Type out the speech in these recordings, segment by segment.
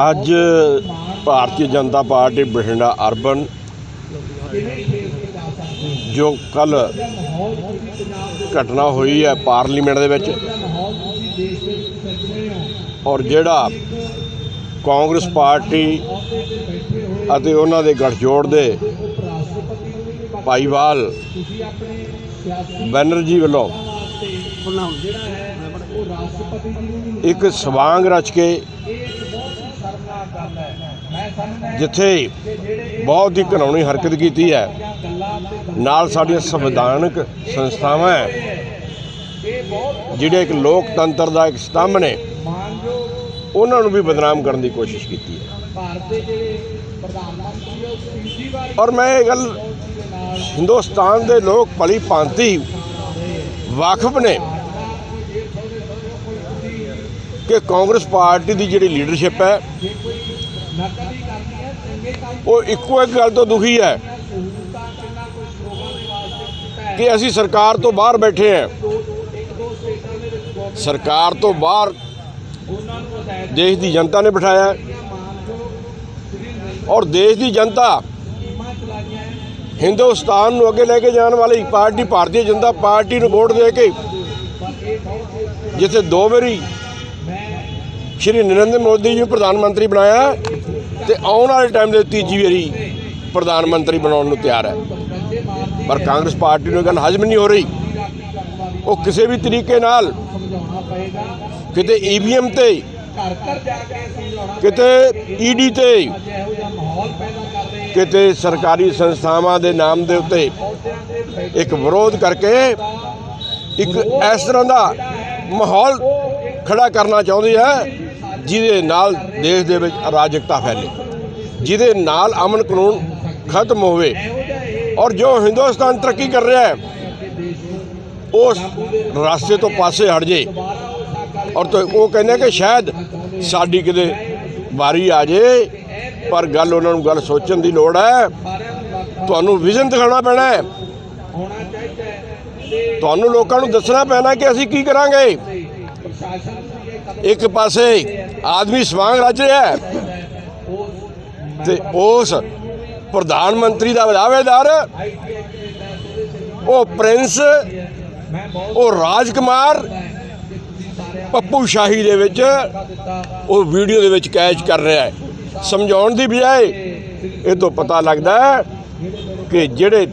ਅੱਜ Bharatiya Janata party Bathinda urban ਜੋ ਕੱਲ ਘਟਨਾ ਹੋਈ ਹੈ ਪਾਰਲੀਮੈਂਟ ਦੇ ਵਿੱਚ ਔਰ ਜਿਹੜਾ ਕਾਂਗਰਸ ਪਾਰਟੀ ਅਤੇ ਉਹਨਾਂ ਦੇ ਗੱਠਜੋੜ ਦੇ ਭਾਈਵਾਲ ਬੈਨਰਜੀ ਵੱਲੋਂ ਇੱਕ ਸਵਾਂਗ ਰਚ ਕੇ ਜਿੱਥੇ ਬਹੁਤ ਹੀ ਘਿਨਾਉਣੀ ਹਰਕਤ ਕੀਤੀ ਹੈ। ਨਾਲ ਸਾਡੀਆਂ ਸੰਵਿਧਾਨਕ ਸੰਸਥਾਵਾਂ ਹੈ। ਜਿਹੜੇ ਇੱਕ ਲੋਕਤੰਤਰ ਦਾ ਇੱਕ ਸਤੰਭ ਨੇ ਉਹਨਾਂ ਨੂੰ ਵੀ ਬਦਨਾਮ ਕਰਨ ਦੀ ਕੋਸ਼ਿਸ਼ ਕੀਤੀ ਹੈ। ਔਰ ਮੈਂ ਇਹ ਗੱਲ ਹਿੰਦੁਸਤਾਨ ਦੇ ਲੋਕ ਭਲੀ ਭਾਂਤੀ ਵਾਕਫ ਨੇ ਕਿ ਕਾਂਗਰਸ ਪਾਰਟੀ ਦੀ ਜਿਹੜੀ ਲੀਡਰਸ਼ਿਪ ਹੈ ਉਹ ਇੱਕੋ ਇੱਕ ਗੱਲ ਤੋਂ ਦੁਖੀ ਹੈ ਕਿ ਅਸੀਂ ਸਰਕਾਰ ਤੋਂ ਬਾਹਰ ਬੈਠੇ ਹਾਂ। ਸਰਕਾਰ ਤੋਂ ਬਾਹਰ ਦੇਸ਼ ਦੀ ਜਨਤਾ ਨੇ ਬਿਠਾਇਆ ਔਰ ਦੇਸ਼ ਦੀ ਜਨਤਾ ਹਿੰਦੁਸਤਾਨ ਨੂੰ ਅੱਗੇ ਲੈ ਕੇ ਜਾਣ ਵਾਲੀ ਪਾਰਟੀ, ਭਾਰਤੀ ਜਨਤਾ ਪਾਰਟੀ ਨੂੰ ਵੋਟ ਦੇ ਕੇ ਜਿੱਥੇ ਦੋ ਵਾਰੀ ਸ਼੍ਰੀ ਨਰਿੰਦਰ ਮੋਦੀ ਜੀ ਨੂੰ ਪ੍ਰਧਾਨ ਮੰਤਰੀ ਬਣਾਇਆ ਤੇ ਆਉਣ ਵਾਲੇ ਟਾਈਮ ਦੇ ਤੀਜੀ ਵਾਰੀ ਪ੍ਰਧਾਨ ਮੰਤਰੀ ਬਣਾਉਣ ਨੂੰ ਤਿਆਰ ਹੈ। ਪਰ ਕਾਂਗਰਸ ਪਾਰਟੀ ਨੂੰ ਇਹ ਗੱਲ ਹਜਮ ਨਹੀਂ ਹੋ ਰਹੀ। ਉਹ ਕਿਸੇ ਵੀ ਤਰੀਕੇ ਨਾਲ ਕਿਤੇ ਈਵੀਐਮ ਤੇ, ਕਿਤੇ ਈਡੀ ਤੇ, ਕਿਤੇ ਸਰਕਾਰੀ ਸੰਸਥਾਵਾਂ ਦੇ ਨਾਮ ਦੇ ਉੱਤੇ ਇੱਕ ਵਿਰੋਧ ਕਰਕੇ ਇੱਕ ਇਸ ਤਰ੍ਹਾਂ ਦਾ ਮਾਹੌਲ ਖੜਾ ਕਰਨਾ ਚਾਹੁੰਦੀ ਹੈ। ਜਿਹਦੇ ਨਾਲ ਦੇਸ਼ ਦੇ ਵਿੱਚ ਅਰਾਜਕਤਾ ਫੈਲੇ, ਜਿਹਦੇ ਨਾਲ ਅਮਨ ਕਾਨੂੰਨ ਖਤਮ ਹੋਵੇ ਔਰ ਜੋ ਹਿੰਦੁਸਤਾਨ ਤਰੱਕੀ ਕਰ ਰਿਹਾ ਹੈ, ਉਸ ਰਸਤੇ ਤੋਂ ਪਾਸੇ ਹਟ ਜੇ। ਔਰ ਤਾਂ ਉਹ ਕਹਿੰਦੇ ਕਿ ਸ਼ਾਇਦ ਸਾਡੀ ਕਿਤੇ ਵਾਰੀ ਆ ਜੇ, ਪਰ ਗੱਲ ਉਹਨਾਂ ਨੂੰ ਗੱਲ ਸੋਚਣ ਦੀ ਲੋੜ ਹੈ। ਤੁਹਾਨੂੰ ਵਿਜ਼ਨ ਦਿਖਾਉਣਾ ਪੈਣਾ ਹੈ। ਤੁਹਾਨੂੰ ਲੋਕਾਂ ਨੂੰ ਦੱਸਣਾ ਪੈਣਾ ਕਿ ਅਸੀਂ ਕੀ ਕਰਾਂਗੇ। ਇੱਕ ਪਾਸੇ ਆਦਮੀ ਸਵਾਂਗ ਰਚ ਰਿਹਾ ਹੈ। ਤੇ ਉਸ ਪ੍ਰਧਾਨ ਮੰਤਰੀ ਦਾ ਦਾਅਵੇਦਾਰ, ਉਹ ਪ੍ਰਿੰਸ, ਉਹ ਰਾਜਕੁਮਾਰ, ਪੱਪੂ ਸ਼ਾਹੀ ਦੇ ਵਿੱਚ ਉਹ ਵੀਡੀਓ ਦੇ ਵਿੱਚ ਕੈਚ ਕਰ ਰਿਹਾ ਹੈ। ਸਮਝਾਉਣ ਦੀ ਬਜਾਏ ਇਹ ਤੋਂ ਪਤਾ ਲੱਗਦਾ ਹੈ ਕਿ ਜਿਹੜੇ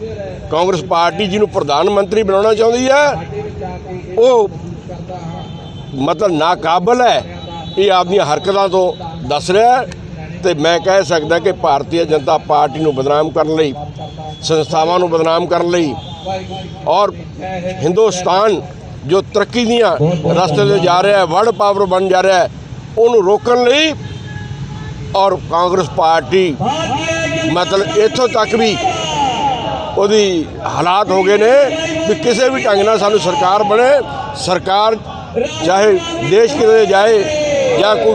ਕਾਂਗਰਸ ਪਾਰਟੀ ਜਿਹਨੂੰ ਪ੍ਰਧਾਨ ਮੰਤਰੀ ਬਣਾਉਣਾ ਚਾਹੁੰਦੀ ਹੈ, ਉਹ ਮਤਲਬ ਨਾਕਾਬਲ ਹੈ। ਇਹ ਆਪਦੀਆਂ ਹਰਕਤਾਂ ਤੋਂ ਦੱਸ ਰਿਹਾ ਹੈ ਤੇ ਮੈਂ ਕਹਿ ਸਕਦਾ ਕਿ ਭਾਰਤੀ ਜਨਤਾ ਪਾਰਟੀ ਨੂੰ ਬਦਨਾਮ ਕਰਨ ਲਈ, ਸੰਸਥਾਵਾਂ ਨੂੰ ਬਦਨਾਮ ਕਰਨ ਲਈ ਔਰ ਹਿੰਦੁਸਤਾਨ ਜੋ ਤਰੱਕੀ ਦੀਆਂ ਰਸਤੇ ਤੇ ਜਾ ਰਿਹਾ ਹੈ ਵਰਲਡ ਪਾਵਰ ਬਣ ਜਾ ਰਿਹਾ ਹੈ, ਉਹਨੂੰ ਰੋਕਣ ਲਈ ਔਰ ਕਾਂਗਰਸ ਪਾਰਟੀ ਮਤਲਬ ਇੱਥੋਂ ਤੱਕ ਵੀ ਉਹਦੀ ਹਾਲਾਤ ਹੋ ਗਏ ਨੇ ਵੀ ਕਿਸੇ ਵੀ ਢੰਗ ਨਾਲ ਸਾਨੂੰ ਸਰਕਾਰ ਬਣੇ, ਸਰਕਾਰ ਚਾਹੇ ਦੇਸ਼ ਕਿਤੇ ਜਾਏ ਜਾਂ ਕੋਈ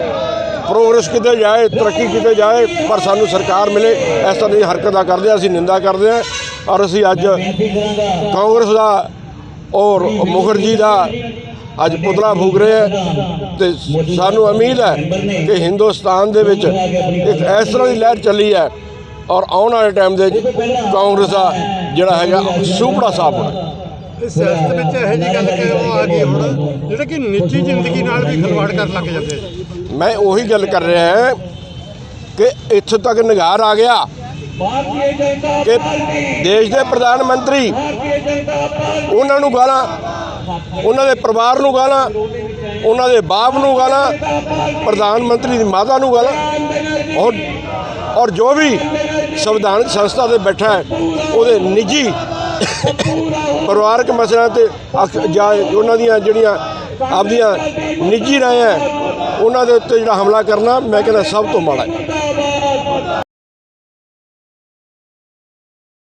ਪ੍ਰੋਗਰੈਸ ਕਿਤੇ ਜਾਏ ਤਰੱਕੀ ਕਿਤੇ ਜਾਏ ਪਰ ਸਾਨੂੰ ਸਰਕਾਰ ਮਿਲੇ ਇਸ ਤਰ੍ਹਾਂ ਦੀ ਹਰਕਤਾਂ ਕਰਦੇ ਹਾਂ, ਅਸੀਂ ਨਿੰਦਾ ਕਰਦੇ ਹਾਂ ਔਰ ਅਸੀਂ ਅੱਜ ਕਾਂਗਰਸ ਦਾ ਔਰ ਮੁਖਰਜੀ ਦਾ ਅੱਜ ਪੁਤਲਾ ਫੂਕ ਰਹੇ ਹੈ ਤੇ ਸਾਨੂੰ ਉਮੀਦ ਹੈ ਕਿ ਹਿੰਦੁਸਤਾਨ ਦੇ ਵਿੱਚ ਇੱਕ ਇਸ ਤਰ੍ਹਾਂ ਦੀ ਲਹਿਰ ਚੱਲੀ ਹੈ ਔਰ ਆਉਣ ਵਾਲੇ ਟਾਈਮ ਦੇ ਕਾਂਗਰਸ ਦਾ ਜਿਹੜਾ ਹੈਗਾ ਸੁਪੜਾ ਸਾਫ਼ ਹੋਣਾ। ਸਿਆਸਤ ਵਿੱਚ ਇਹੋ ਜਿਹੀ ਗੱਲ ਕਿ ਉਹ ਆ ਗਈ ਹੁਣ ਜਿਹੜਾ ਕਿ ਨਿੱਜੀ ਜ਼ਿੰਦਗੀ ਨਾਲ ਵੀ ਖਿਲਵਾੜ ਕਰਨ ਲੱਗ ਜਾਂਦੇ ਆ। ਜੀ ਮੈਂ ਉਹੀ ਗੱਲ ਕਰ ਰਿਹਾ ਹਾਂ ਕਿ ਇੱਥੋਂ ਤੱਕ ਨਿਗਾਰ ਆ ਗਿਆ ਕਿ ਦੇਸ਼ ਦੇ ਪ੍ਰਧਾਨ ਮੰਤਰੀ ਉਹਨਾਂ ਨੂੰ ਗਾਲਾਂ ਉਹਨਾਂ ਦੇ ਪਰਿਵਾਰ ਨੂੰ ਗਾਲਾਂ ਉਹਨਾਂ ਦੇ ਬਾਪ ਨੂੰ ਗਾਲਾਂ ਪ੍ਰਧਾਨ ਮੰਤਰੀ ਦੀ ਮਾਤਾ ਨੂੰ ਗਾਲਾਂ। ਔਰ ਔਰ ਜੋ ਵੀ ਸੰਵਿਧਾਨਕ ਸੰਸਥਾ ਤੇ ਬੈਠਾ ਹੈ ਉਹਦੇ ਨਿੱਜੀ ਪਰਿਵਾਰਕ ਮਸਲਿਆਂ ਤੇ ਅਖ- ਜਾਂ ਉਹਨਾਂ ਦੀਆਂ ਜਿਹੜੀਆਂ ਆਪਦੀਆਂ ਨਿੱਜੀ ਰਾਏ ਹੈ, ਉਹਨਾਂ ਦੇ ਉੱਤੇ ਜਿਹੜਾ ਹਮਲਾ ਕਰਨਾ ਮੈਂ ਕਹਿੰਦਾ ਸਭ ਤੋਂ ਮਾੜਾ ਹੈ।